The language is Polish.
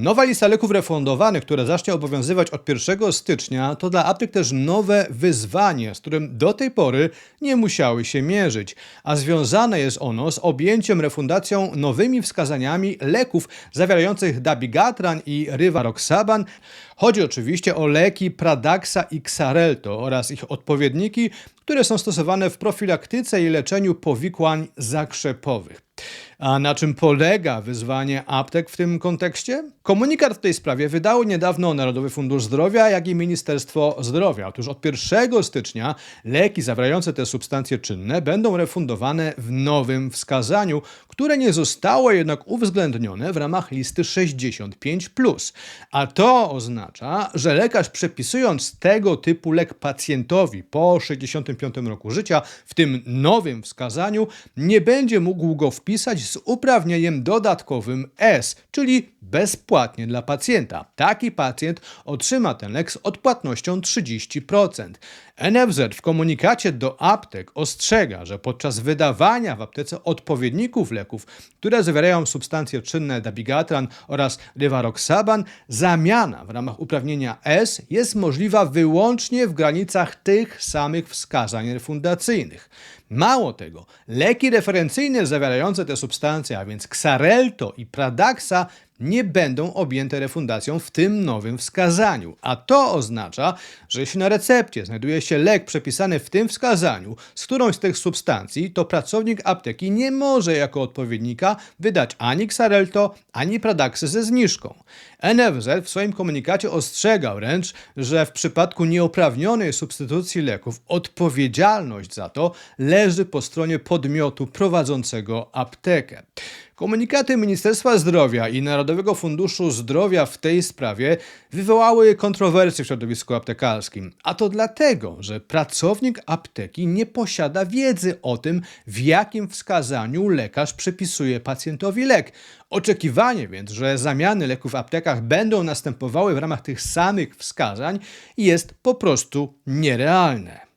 Nowa lista leków refundowanych, która zacznie obowiązywać od 1 stycznia, to dla aptek też nowe wyzwanie, z którym do tej pory nie musiały się mierzyć, a związane jest ono z objęciem refundacją nowymi wskazaniami leków zawierających dabigatran i rivaroxaban. Chodzi oczywiście o leki Pradaxa i Xarelto oraz ich odpowiedniki, które są stosowane w profilaktyce i leczeniu powikłań zakrzepowych. A na czym polega wyzwanie aptek w tym kontekście? Komunikat w tej sprawie wydało niedawno Narodowy Fundusz Zdrowia, jak i Ministerstwo Zdrowia. Otóż od 1 stycznia leki zawierające te substancje czynne będą refundowane w nowym wskazaniu, które nie zostało jednak uwzględnione w ramach listy 65. A to oznacza, że lekarz przepisując tego typu lek pacjentowi po 65 roku życia w tym nowym wskazaniu nie będzie mógł go wpisać z uprawnieniem dodatkowym S, czyli bezpłatnie dla pacjenta. Taki pacjent otrzyma ten lek z odpłatnością 30%. NFZ w komunikacie do aptek ostrzega, że podczas wydawania w aptece odpowiedników leków, które zawierają substancje czynne dabigatran oraz rivaroxaban, zamiana w ramach uprawnienia S jest możliwa wyłącznie w granicach tych samych wskazań refundacyjnych. Mało tego, leki referencyjne zawierające te substancje, a więc Xarelto i Pradaxa, nie będą objęte refundacją w tym nowym wskazaniu. A to oznacza, że jeśli na recepcie znajduje się lek przepisany w tym wskazaniu z którąś z tych substancji, to pracownik apteki nie może jako odpowiednika wydać ani Xarelto, ani Pradaxy ze zniżką. NFZ w swoim komunikacie ostrzegał wręcz, że w przypadku nieoprawnionej substytucji leków odpowiedzialność za to leży po stronie podmiotu prowadzącego aptekę. Komunikaty Ministerstwa Zdrowia i Narodowego Funduszu Zdrowia w tej sprawie wywołały kontrowersje w środowisku aptekarskim. A to dlatego, że pracownik apteki nie posiada wiedzy o tym, w jakim wskazaniu lekarz przepisuje pacjentowi lek. Oczekiwanie więc, że zamiany leków w aptekach będą następowały w ramach tych samych wskazań jest po prostu nierealne.